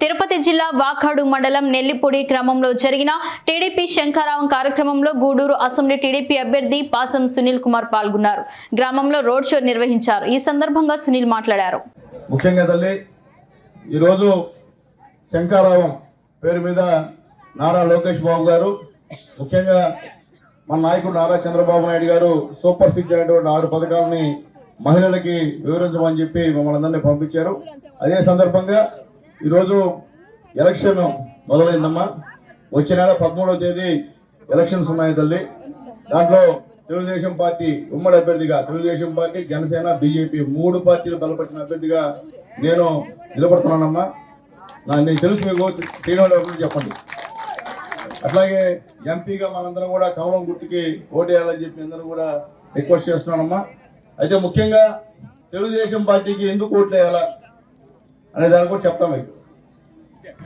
తిరుపతి జిల్లా వాకాడు మండలం నెల్లిపూడి గ్రామంలో జరిగిన టీడీపీ శంకరావం కార్యక్రమంలో గూడూరు అసెంబ్లీ టీడీపీ అభ్యర్థి పాసం సునీల్ కుమార్ పాల్గొన్నారు. గ్రామంలో రోడ్ షో నిర్వహించారు. ఈ సందర్భంగా సునీల్ మాట్లాడారు. ముఖ్యంగా తల్లి ఈరోజు శంకారావం పేరు మీద నారా లోకేష్ బాబు గారు ముఖ్యంగా మన నాయకుడు నారా చంద్రబాబు నాయుడు గారు సూపర్ సిక్స్ అనేటువంటి ఆరు పథకాలని మహిళలకి వివరించమని చెప్పి మమ్మల్ని అందరినీ పంపించారు. అదే సందర్భంగా ఈరోజు ఎలక్షన్ మొదలైందమ్మా. వచ్చే నెల పదమూడవ తేదీ ఎలక్షన్స్ ఉన్నాయి తల్లి. దాంట్లో తెలుగుదేశం పార్టీ ఉమ్మడి అభ్యర్థిగా తెలుగుదేశం పార్టీ జనసేన బీజేపీ మూడు పార్టీలు బలపరిచిన అభ్యర్థిగా నేను నిలబడుతున్నానమ్మా. నా నేను తెలుసు మీకు శ్రీనివాడు గురించి చెప్పండి. అట్లాగే ఎంపీగా మనందరం కూడా కమలం గుర్తుకి ఓటేయాలని చెప్పి అందరూ కూడా రిక్వెస్ట్ చేస్తున్నానమ్మా. అయితే ముఖ్యంగా తెలుగుదేశం పార్టీకి ఎందుకు ఓట్లేయాలా? అనే దాన్ని కూడా చెప్తాం మీకు.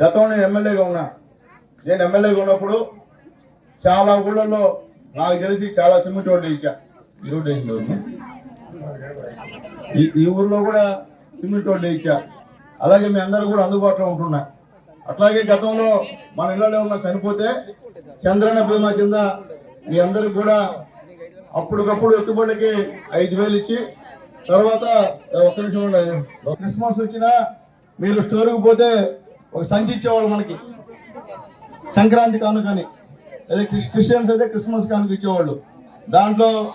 గతంలో నేను ఎమ్మెల్యేగా ఉన్నా. నేను ఎమ్మెల్యేగా ఉన్నప్పుడు చాలా ఊళ్ళల్లో నాకు తెలిసి చాలా సిమెంట్ రోడ్లు ఇచ్చా. రోడ్డు వేసిన. ఈ ఊర్లో కూడా సిమెంట్ రోడ్డు ఇచ్చా. అలాగే మీ అందరూ కూడా అందుబాటులో ఉంటున్నా. అట్లాగే గతంలో మన ఇళ్ళలో ఉన్న చనిపోతే చంద్రన్న బీమా కింద మీ అందరికి కూడా అప్పటికప్పుడు ఎత్తుబడికి ఐదు వేలు ఇచ్చి తర్వాత ఒక్క నిమిషం క్రిస్మస్ వచ్చినా మీరు స్టోర్కి పోతే ఒక సంచి ఇచ్చేవాళ్ళు మనకి. సంక్రాంతి కానుకని అదే క్రిస్- క్రిస్టియన్స్ అయితే క్రిస్మస్ కానుక ఇచ్చేవాళ్ళు. దాంట్లో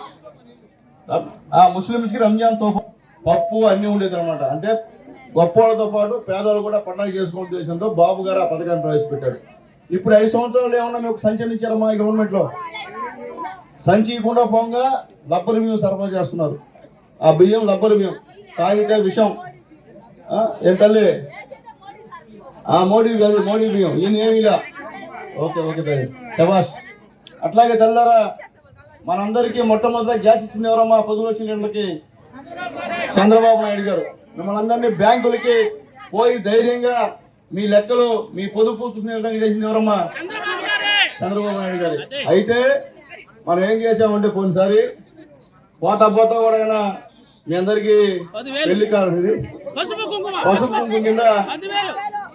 ఆ ముస్లిమ్స్కి రంజాన్ తోఫా పప్పు అన్నీ ఉండేది అనమాట అంటే గొప్పవాళ్ళతో పాటు పేదవాళ్ళు కూడా పండగ చేసుకునే ఉద్దేశంతో బాబు గారు ఆ పథకాన్ని ప్రవేశపెట్టాడు. ఇప్పుడు ఐదు సంవత్సరాలు ఏమన్నా మీకు సంచరించారమ్మా ఈ గవర్నమెంట్లో? సంచి ఇవ్వకుండా పోగా రబ్బరు బియ్యం సరఫరా చేస్తున్నారు. ఆ బియ్యం రబ్బరు బియ్యం తాగితే విషం ఏం తల్లి? ఆ మోడీ కాదు మోడీ బియ్యం. ఈయన ఏమిలా ఓకే ఓకే తల్లి. శబాష్ అట్లాగే తెల్లారా మనందరికీ మొట్టమొదటి గ్యాస్ ఇచ్చింది ఎవరమ్మా పది లక్షల చంద్రబాబు నాయుడు గారు. మిమ్మల్ని అందరినీ బ్యాంకులకి పోయి ధైర్యంగా మీ లెక్కలు మీ పొదుపు చేసింది ఎవరమ్మా చంద్రబాబు నాయుడు గారు. అయితే మనం ఏం చేసామంటే పోయినసారి పోతా పోతా కూడా మీ అందరికి పెళ్ళి కాదు ఇది. పసుపు కుంకుమ. కింద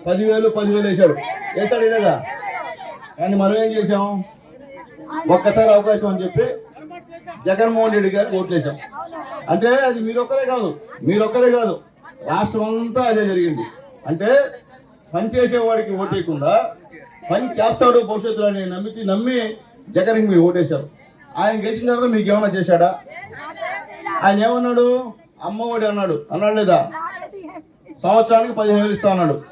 పదివేలు. పదివేలు వేశాడు. వేశాడు లేదా కానీ మనం ఏం చేసాం ఒక్కసారి అవకాశం అని చెప్పి జగన్మోహన్ రెడ్డి గారికి ఓట్లేసాం అంటే అది మీరొక్కరే కాదు. మీరొక్కరే కాదు. రాష్ట్రం అంతా అదే జరిగింది. అంటే పని చేసేవాడికి ఓటేయకుండా పని చేస్తాడు భవిష్యత్తులో అని నమ్మి నమ్మి జగన్కి మీరు ఓటేశారు. ఆయన గెలిచిన తర్వాత మీకు ఏమైనా చేశాడా? ఆయన ఏమన్నాడు? అమ్మఒడి అన్నాడు. అన్నాడు లేదా? సంవత్సరానికి పదిహేను వేలు ఇస్తా అన్నాడు.